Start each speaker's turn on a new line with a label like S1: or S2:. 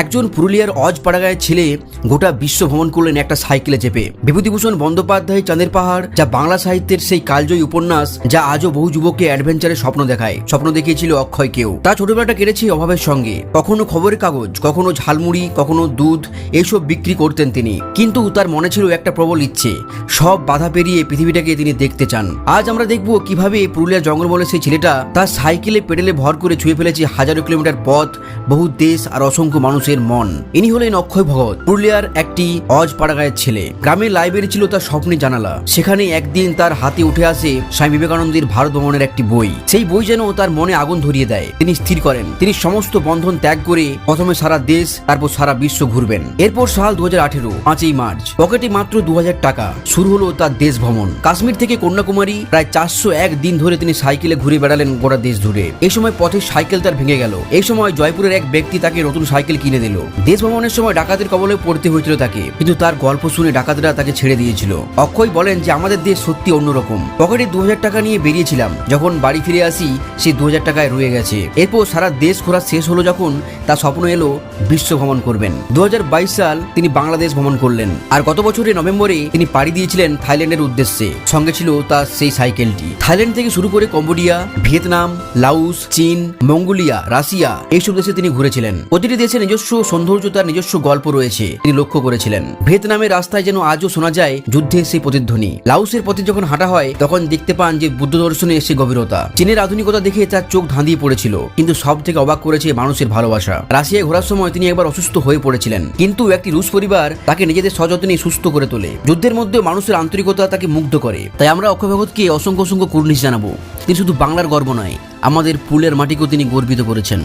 S1: একজন পুরুলিয়ার অজ পাড়াগায়ের ছেলে গোটা বিশ্ব ভ্রমণ করলেন একটা সাইকেলে চেপে। বিভূতিভূষণ বন্দ্যোপাধ্যায় চাঁদের পাহাড়, যা বাংলা সাহিত্যের সেই কালজয়ী উপন্যাস, যা আজও বহু যুবককে অ্যাডভেঞ্চারের স্বপ্ন দেখায়। স্বপ্ন দেখিয়েছিল অক্ষয় কেউ। তার ছোটবেলাটা কেটেছে অভাবের সঙ্গে। কখনো খবরের কাগজ, কখনো ঝালমুড়ি, কখনো দুধ এইসব বিক্রি করতেন তিনি। কিন্তু তার মনে ছিল একটা প্রবল ইচ্ছে। সব বাধা পেরিয়ে পৃথিবীটাকে তিনি দেখতে চান। আজ আমরা দেখব কীভাবে পুরুলিয়ার জঙ্গলমহলে সেই ছেলেটা তার সাইকেলে পেডেলে ভর করে ছুঁয়ে ফেলেছে হাজারো কিলোমিটার পথ, বহু দেশ আর অসংখ্য মানুষের মন। ইনি হলেন অক্ষয় ভগত পুরুলিয়ার একটি অজ পাড়াগায়ের ছেলে। গ্রামের লাইব্রেরি ছিল তার স্বপ্নে জানালা। সেখানে একদিন তার হাতে উঠে আসে স্বামী বিবেকানন্দের ভারত ভ্রমণের একটি বই। সেই বই যেন তার মনে আগুন ধরিয়ে দেয়। তিনি স্থির করেন। তিনি সমস্ত বন্ধন ত্যাগ করে প্রথমে সারা দেশ, তারপর সারা বিশ্ব ঘুরবেন। এরপর সাল দু হাজার আঠেরো, পাঁচই মার্চ। পকেটে মাত্র দু হাজার টাকা। শুরু হলো তার দেশ ভ্রমণ। কাশ্মীর থেকে কন্যাকুমারী প্রায় চারশো এক দিন ধরে তিনি সাইকেলে ঘুরে বেড়ালেন গোটা দেশ জুড়ে। এই সময় পথে সাইকেল তার ভেঙে গেল। এই সময় জয়পুরের এক ব্যক্তি তাকে নতুন সাইকেল কিনে দিল। দেশ ভ্রমণের সময় ডাকাতের কবলে পড়তে হয়েছিল তাকে, কিন্তু তার গল্প শুনে ডাকাতরা তাকে ছেড়ে দিয়েছিল। অক্ষয় বলেন যে, আমাদের দেশ সত্যি অন্যরকম। পকেটে দু হাজার টাকা নিয়ে বেরিয়েছিলাম। যখন বাড়ি ফিরে আসি সেই দু টাকায় রয়ে গেছে। এরপর সারা দেশ ঘোরা শেষ হলো যখন তার স্বপ্ন এলো বিশ্ব ভ্রমণ করবেন। দু সাল তিনি বাংলাদেশ ভ্রমণ করলেন। আর গত বছরের নভেম্বরে তিনি পাড়ি দিয়েছিলেন থাইল্যান্ডের উদ্দেশ্যে। সঙ্গে ছিল তার সেই সাইকেলটি। থাইল্যান্ড থেকে শুরু করে কম্বোডিয়া, ভিয়েতনাম লাউস চীন, মঙ্গোলিয়া, রাশিয়া, এইসব দেশে তিনি ঘুরেছিলেন। প্রতিটি দেশে নিজস্ব সৌন্দর্য তার নিজস্ব গল্প রয়েছে, তিনি লক্ষ্য করেছিলেন। ভিয়েতনামের রাস্তায় যেন আজও শোনা যায় যুদ্ধের সেই প্রতিধ্বনি। লাউসের পথে যখন হাঁটা হয়, তখন দেখতে পান যে বুদ্ধ দর্শনে এসে গভীরতা। চীনের আধুনিকতা দেখে তার চোখ ধাঁধিয়ে পড়েছিল, কিন্তু সব থেকে অবাক করেছে মানুষের ভালোবাসা। রাশিয়ায় ঘোরার সময় তিনি একবার অসুস্থ হয়ে পড়েছিলেন, কিন্তু একটি রুশ পরিবার তাকে নিজেদের সযত্নে সুস্থ করে তোলে। যুদ্ধের মধ্যে মানুষের আন্তরিকতা তাকে মুগ্ধ করে। তাই আমরা অক্ষয় ভগতকে অসংখ্য অসংখ্য কুর্নিশ জানাব। তিনি শুধু বাংলার গর্ব নয়, আমাদের পুলের মাটিকেও তিনি গর্বিত করেছেন।